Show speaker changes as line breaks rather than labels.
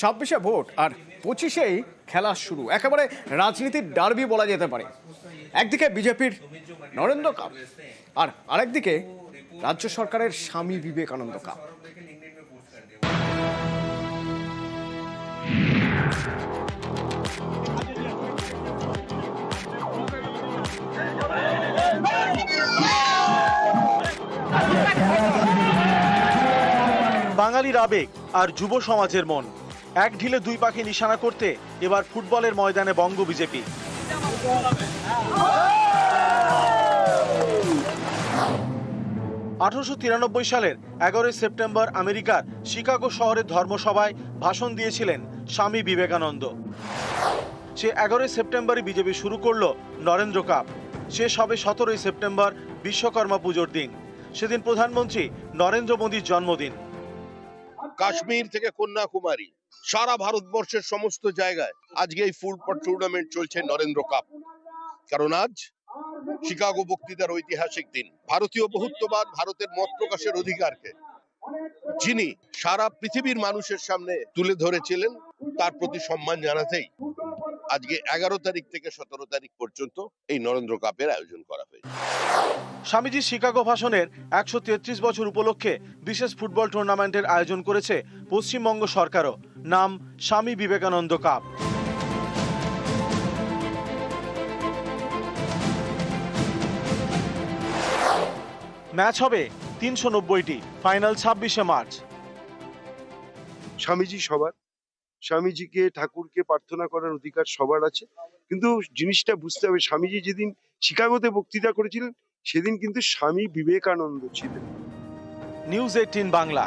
ছাব্বিশে ভোট আর পঁচিশেই খেলা শুরু। একেবারে রাজনীতির ডার্বি বলা যেতে পারে। একদিকে বিজেপির নরেন্দ্র কাপ আর আরেকদিকে রাজ্য সরকারের স্বামী বিবেকানন্দ কাপ।
বাঙালির আবেগ আর যুব সমাজের মন। এক ঢিলে দুই পাখি নিশানা করতে এবার ফুটবলের ময়দানে বঙ্গ বিজেপি। আঠারোশো তিরানব্বই সালের এগারোই সেপ্টেম্বর আমেরিকার শিকাগো শহরের ধর্মসভায় ভাষণ দিয়েছিলেন স্বামী বিবেকানন্দ। সে এগারোই সেপ্টেম্বরই বিজেপি শুরু করল নরেন্দ্র কাপ। শেষ হবে সতেরোই সেপ্টেম্বর বিশ্বকর্মা পুজোর দিন। সেদিন প্রধানমন্ত্রী নরেন্দ্র মোদীর জন্মদিন।
কাশ্মীর থেকে কন্যাকুমারী, সারা ভারতবর্ষের সমস্ত জায়গায় আজকে এই ফুটবল টুর্নামেন্ট চলছে নরেন্দ্র কাপ কারণ আজ শিকাগো বক্তৃতার ঐতিহাসিক দিন। ভারতীয় বহুত্ববাদ ভারতের মত প্রকাশের অধিকারকে যিনি সারা পৃথিবীর মানুষের সামনে তুলে ধরেছিলেন, তার প্রতি সম্মান জানাতেই আজকে এগারো তারিখ থেকে সতেরো তারিখ পর্যন্ত এই নরেন্দ্র কাপের আয়োজন করা হয়েছে।
স্বামীজির শিকাগো ভাষণের একশো তেত্রিশ বছর উপলক্ষে বিশেষ ফুটবল টুর্নামেন্টের আয়োজন করেছে পশ্চিমবঙ্গ সরকারও, নাম স্বামী বিবেকানন্দ কাপ। ম্যাচ হবে তিনশো নব্বইটি, ফাইনাল ছাব্বিশে মার্চ।
স্বামীজি সবার, স্বামীজিকে, ঠাকুরকে প্রার্থনা করার অধিকার সবার আছে। কিন্তু জিনিসটা বুঝতে হবে, স্বামীজি যেদিন শিকাগোতে বক্তৃতা করেছিলেন সেদিন কিন্তু স্বামী বিবেকানন্দ ছিলেন।
News eighteen Bangla.